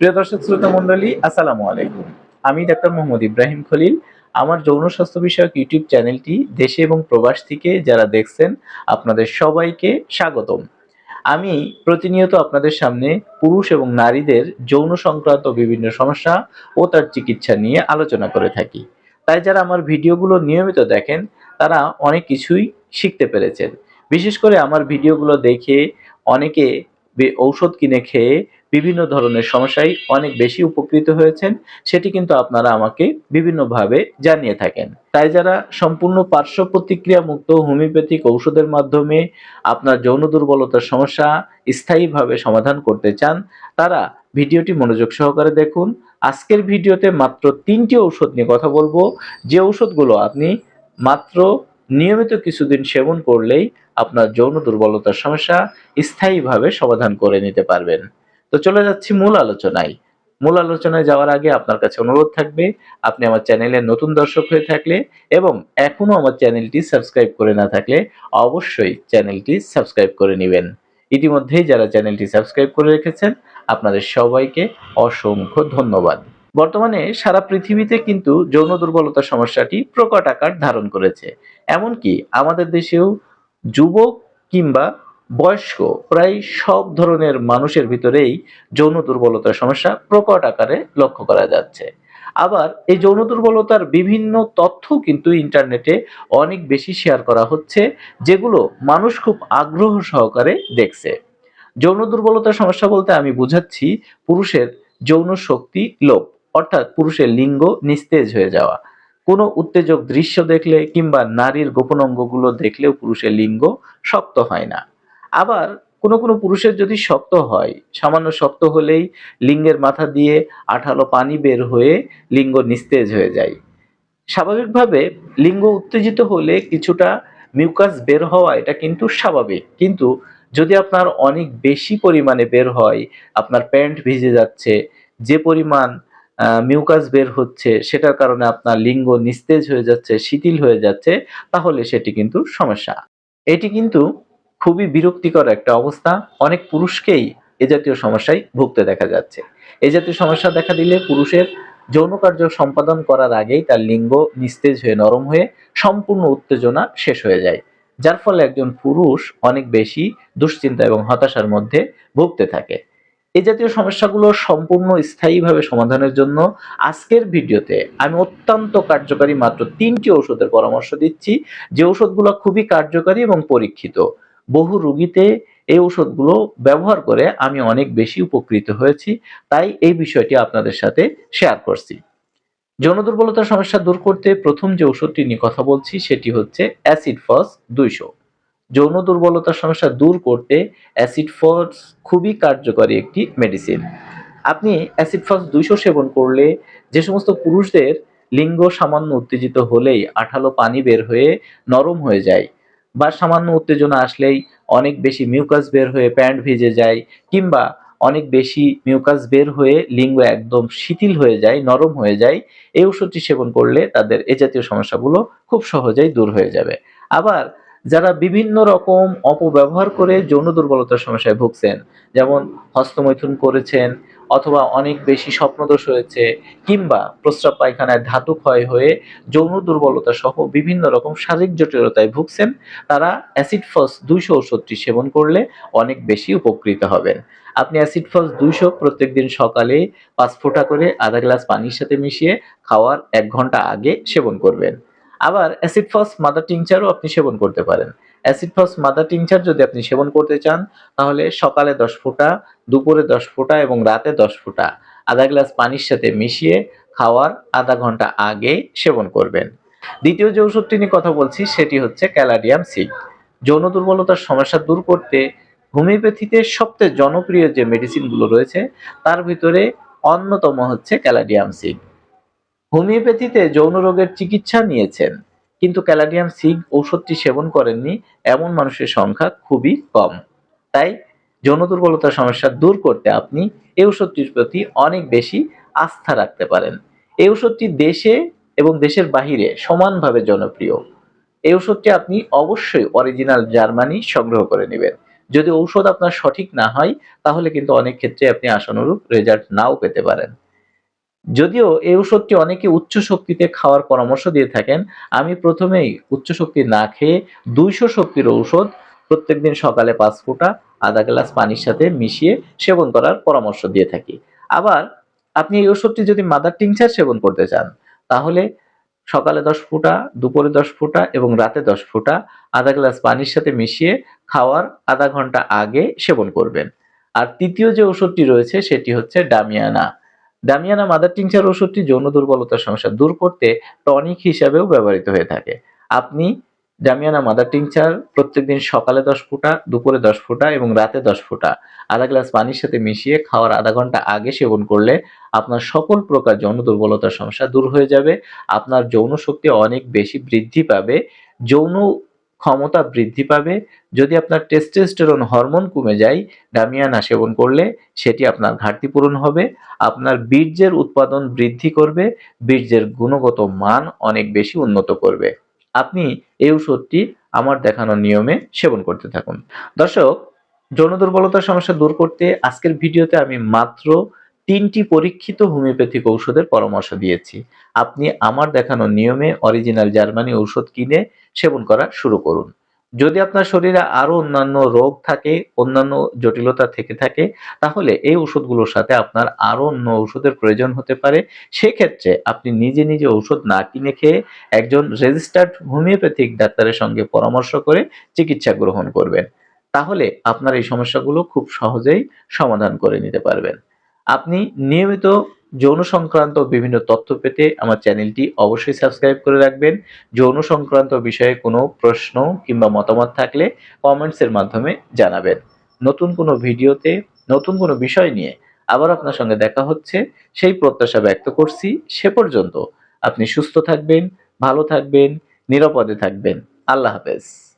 প্রিয় দর্শক, শ্রোতা মণ্ডলী, আসসালামু আলাইকুম। আমি ডাক্তার মোহাম্মদ ইব্রাহিম খলিল। আমার যৌন স্বাস্থ্য বিষয়ক ইউটিউব চ্যানেলটি দেশে এবং প্রবাস থেকে যারা দেখছেন, আপনাদের সবাইকে স্বাগতম। আমি প্রতিনিয়ত আপনাদের সামনে পুরুষ এবং নারীদের যৌন সংক্রান্ত বিভিন্ন সমস্যা ও তার চিকিৎসা নিয়ে আলোচনা করে থাকি। তাই যারা আমার ভিডিওগুলো নিয়মিত দেখেন, তারা অনেক কিছুই শিখতে পেরেছেন। বিশেষ করে আমার ভিডিওগুলো দেখে অনেকে ঔষধ কিনে খেয়ে বিভিন্ন ধরনের সমস্যায় অনেক বেশি উপকৃত হয়েছেন, সেটি কিন্তু আপনারা আমাকে বিভিন্নভাবে জানিয়ে থাকেন। তাই যারা সম্পূর্ণ পার্শ্ব প্রতিক্রিয়া মুক্ত হোমিওপ্যাথিক ঔষধের মাধ্যমে আপনার যৌন দুর্বলতার সমস্যা স্থায়ীভাবে সমাধান করতে চান, তারা ভিডিওটি মনোযোগ সহকারে দেখুন। আজকের ভিডিওতে মাত্র তিনটি ঔষধ নিয়ে কথা বলব। যে ঔষধগুলো আপনি মাত্র নিয়মিত কিছুদিন সেবন করলেই আপনার যৌন দুর্বলতার সমস্যা স্থায়ীভাবে সমাধান করে নিতে পারবেন। তো চলে যাচ্ছি মূল আলোচনায়। মূল আলোচনায় যাওয়ার আগে আপনার কাছে অনুরোধ থাকবে, আপনি আমার চ্যানেলের নতুন দর্শক হয়ে থাকলে এবং এখনও আমার চ্যানেলটি সাবস্ক্রাইব করে না থাকলে অবশ্যই চ্যানেলটি সাবস্ক্রাইব করে নেবেন। ইতিমধ্যেই যারা চ্যানেলটি সাবস্ক্রাইব করে রেখেছেন, আপনাদের সবাইকে অসংখ্য ধন্যবাদ। বর্তমানে সারা পৃথিবীতে কিন্তু যৌন দুর্বলতার সমস্যাটি প্রকট আকার ধারণ করেছে। এমনকি আমাদের দেশেও যুবক কিংবা বয়স্ক, প্রায় সব ধরনের মানুষের ভিতরেই যৌন দুর্বলতার সমস্যা প্রকট আকারে লক্ষ্য করা যাচ্ছে। আবার এই যৌন দুর্বলতার বিভিন্ন তথ্য কিন্তু ইন্টারনেটে অনেক বেশি শেয়ার করা হচ্ছে, যেগুলো মানুষ খুব আগ্রহ সহকারে দেখছে। যৌন দুর্বলতার সমস্যা বলতে আমি বুঝাচ্ছি পুরুষের যৌন শক্তি লোপ, অর্থাৎ পুরুষের লিঙ্গ নিস্তেজ হয়ে যাওয়া। কোনো উত্তেজক দৃশ্য দেখলে কিংবা নারীর গোপন অঙ্গগুলো দেখলেও পুরুষের লিঙ্গ শক্ত হয় না। আবার কোনো কোনো পুরুষের যদি শক্ত হয়, সামান্য শক্ত হলেই লিঙ্গের মাথা দিয়ে আঠালো পানি বের হয়ে লিঙ্গ নিস্তেজ হয়ে যায়। স্বাভাবিকভাবে লিঙ্গ উত্তেজিত হলে কিছুটা মিউকাস বের হওয়া এটা কিন্তু স্বাভাবিক। কিন্তু যদি আপনার অনেক বেশি পরিমাণে বের হয়, আপনার প্যান্ট ভিজে যাচ্ছে, যে পরিমাণ মিউকাস বের হচ্ছে, সেটার কারণে আপনার লিঙ্গ নিস্তেজ হয়ে যাচ্ছে, শিথিল হয়ে যাচ্ছে, তাহলে সেটি কিন্তু সমস্যা। এটি কিন্তু খুবই বিরক্তিকর একটা অবস্থা। অনেক পুরুষকেই এ জাতীয় সমস্যায় ভুগতে দেখা যাচ্ছে। এ জাতীয় সমস্যা দেখা দিলে পুরুষের যৌন কার্য সম্পাদন করার আগেই তার লিঙ্গ নিস্তেজ হয়ে নরম হয়ে সম্পূর্ণ উত্তেজনা শেষ হয়ে যায়। যার ফলে একজন পুরুষ অনেক বেশি দুশ্চিন্তা এবং হতাশার মধ্যে ভুগতে থাকে। এই জাতীয় সমস্যাগুলো সম্পূর্ণ স্থায়ীভাবে সমাধানের জন্য আজকের ভিডিওতে আমি অত্যন্ত কার্যকারী মাত্র তিনটি ঔষধের পরামর্শ দিচ্ছি। যে ঔষধগুলো খুবই কার্যকারী এবং পরীক্ষিত। বহু রুগীতে এই ওষুধগুলো ব্যবহার করে আমি অনেক বেশি উপকৃত হয়েছি, তাই এই বিষয়টি আপনাদের সাথে শেয়ার করছি। যৌন দুর্বলতার সমস্যা দূর করতে প্রথম যে ওষুধটি নিয়ে কথা বলছি সেটি হচ্ছে অ্যাসিড ফস দুইশো। যৌন দুর্বলতার সমস্যা দূর করতে অ্যাসিড ফস খুবই কার্যকরী একটি মেডিসিন আপনি অ্যাসিড ফস দুইশো সেবন করলে যে সমস্ত পুরুষদের লিঙ্গ সামান্য উত্তেজিত হলেই আঠালো পানি বের হয়ে নরম হয়ে যায়। বা সামান্য উত্তেজনা আসলেই অনেক বেশি মিউকাস বের হয়ে প্যান্ট ভিজে যায় কিংবা অনেক বেশি মিউকাস বের হয়ে লিঙ্গ একদম শিথিল হয়ে যায়, নরম হয়ে যায়, এই ওষুধটি সেবন করলে তাদের এ জাতীয় সমস্যাগুলো খুব সহজেই দূর হয়ে যাবে। আবার যারা বিভিন্ন রকম অপব্যবহার করে যৌন দুর্বলতার সমস্যায় ভুগছেন, যেমন হস্তমৈথুন করেছেন অথবা অনেক বেশি স্বপ্নদোষ হয়েছে, কিংবা প্রস্রাব পায়খানায় ধাতু ক্ষয় হয়ে যৌন দুর্বলতা সহ বিভিন্ন রকম শারীরিক জটিলতায় ভুগছেন, তারা অ্যাসিড ফস দুইশো ওষুধটি সেবন করলে অনেক বেশি উপকৃত হবেন। আপনি অ্যাসিড ফস দুইশো প্রত্যেকদিন সকালে পাঁচ ফোঁটা করে আধা গ্লাস পানির সাথে মিশিয়ে খাওয়ার এক ঘণ্টা আগে সেবন করবেন। আবার অ্যাসিড ফস মাদার টিংচারও আপনি সেবন করতে পারেন। অ্যাসিড ফস মাদার টিংচার যদি আপনি সেবন করতে চান, তাহলে সকালে দশ ফোঁটা, দুপুরে দশ ফোঁটা এবং রাতে দশ ফোঁটা আধা গ্লাস পানির সাথে মিশিয়ে খাওয়ার আধা ঘণ্টা আগে সেবন করবেন। দ্বিতীয় যে ওষুধটি নিয়ে কথা বলছি, সেটি হচ্ছে ক্যালাডিয়াম সি যৌন দুর্বলতার সমস্যা দূর করতে হোমিওপ্যাথিতে সবচেয়ে জনপ্রিয় যে মেডিসিনগুলো রয়েছে, তার ভিতরে অন্যতম হচ্ছে ক্যালাডিয়াম সিগ হোমিওপ্যাথিতে যৌন রোগের চিকিৎসা নিয়েছেন কিন্তু ক্যালাডিয়াম সিগ ঔষধটি সেবন করেননি, এমন মানুষের সংখ্যা খুবই কম। তাই যৌন দুর্বলতার সমস্যা দূর করতে আপনি এই ওষুধটির প্রতি অনেক বেশি আস্থা রাখতে পারেন। এই ওষুধটি দেশে এবং দেশের বাহিরে সমানভাবে জনপ্রিয়। এই ওষুধটি আপনি অবশ্যই অরিজিনাল জার্মানি সংগ্রহ করে নেবেন। যদি ঔষধ আপনার সঠিক না হয়, তাহলে কিন্তু অনেক ক্ষেত্রে আপনি আশানুরূপ রেজাল্ট নাও পেতে পারেন। যদিও এই ওষুধটি অনেকে উচ্চ শক্তিতে খাওয়ার পরামর্শ দিয়ে থাকেন, আমি প্রথমেই উচ্চ শক্তি না খেয়ে দুইশো শক্তির ঔষধ প্রত্যেকদিন সকালে পাঁচ ফোঁটা, আধা গ্লাস পানির সাথে মিশিয়ে সেবন করার পরামর্শ দিয়ে থাকি। আবার আপনি এই ওষুধটি যদি মাদার টিংচার সেবন করতে চান, তাহলে সকালে দশ ফোঁটা, দুপুরে দশ ফোঁটা এবং রাতে দশ ফোঁটা, আধা গ্লাস পানির সাথে মিশিয়ে খাওয়ার আধা ঘণ্টা আগে সেবন করবেন। আর তৃতীয় যে ওষুধটি রয়েছে সেটি হচ্ছে ডামিয়ানা। ডামিয়ানা মাদার টিংচার ওষুধটি যৌন দুর্বলতার সমস্যা দূর করতে টনিক হিসাবেও ব্যবহৃত হয়ে থাকে। আপনি ডামিয়ানা মাদার টিংচার প্রত্যেকদিন সকালে দশ ফোঁটা, দুপুরে দশ ফোঁটা এবং রাতে দশ ফোঁটা আধা গ্লাস পানির সাথে মিশিয়ে খাওয়ার আধা ঘণ্টা আগে সেবন করলে আপনার সকল প্রকার যৌন দুর্বলতার সমস্যা দূর হয়ে যাবে। আপনার যৌন শক্তি অনেক বেশি বৃদ্ধি পাবে। যৌন ক্ষমতা বৃদ্ধি পাবে। যদি আপনার টেস্টোস্টেরন হরমোন কমে যায় ডামিয়ানা সেবন করলে সেটি আপনার ঘাটতি পূরণ হবে। আপনার বীর্যের উৎপাদন বৃদ্ধি করবে, বীর্যের গুণগত মান অনেক বেশি উন্নত করবে। আপনি এই ওষুধটি আমার দেখানো নিয়মে সেবন করতে থাকুন। দর্শক, যৌন দুর্বলতার সমস্যা দূর করতে আজকের ভিডিওতে আমি মাত্র তিনটি পরীক্ষিত হোমিওপ্যাথিক ঔষধের পরামর্শ দিয়েছি। আপনি আমার দেখানো নিয়মে অরিজিনাল জার্মানি ঔষধ কিনে সেবন করা শুরু করুন। যদি আপনার শরীরে আরও অন্যান্য রোগ থাকে, অন্যান্য জটিলতা থেকে থাকে, তাহলে এই ওষুধগুলোর সাথে আপনার আরও অন্য ওষুধের প্রয়োজন হতে পারে। সেক্ষেত্রে আপনি নিজে নিজে ঔষধ না কিনে খেয়ে একজন রেজিস্টার্ড হোমিওপ্যাথিক ডাক্তারের সঙ্গে পরামর্শ করে চিকিৎসা গ্রহণ করবেন। তাহলে আপনার এই সমস্যাগুলো খুব সহজেই সমাধান করে নিতে পারবেন। আপনি নিয়মিত যৌন সংক্রান্ত বিভিন্ন তথ্য পেতে আমার চ্যানেলটি অবশ্যই সাবস্ক্রাইব করে রাখবেন। যৌন সংক্রান্ত বিষয়ে কোনো প্রশ্ন কিংবা মতামত থাকলে কমেন্টসের মাধ্যমে জানাবেন। নতুন কোনো ভিডিওতে, নতুন কোনো বিষয় নিয়ে আবার আপনার সঙ্গে দেখা হচ্ছে, সেই প্রত্যাশা ব্যক্ত করছি। সে পর্যন্ত আপনি সুস্থ থাকবেন, ভালো থাকবেন, নিরাপদে থাকবেন। আল্লাহ হাফেজ।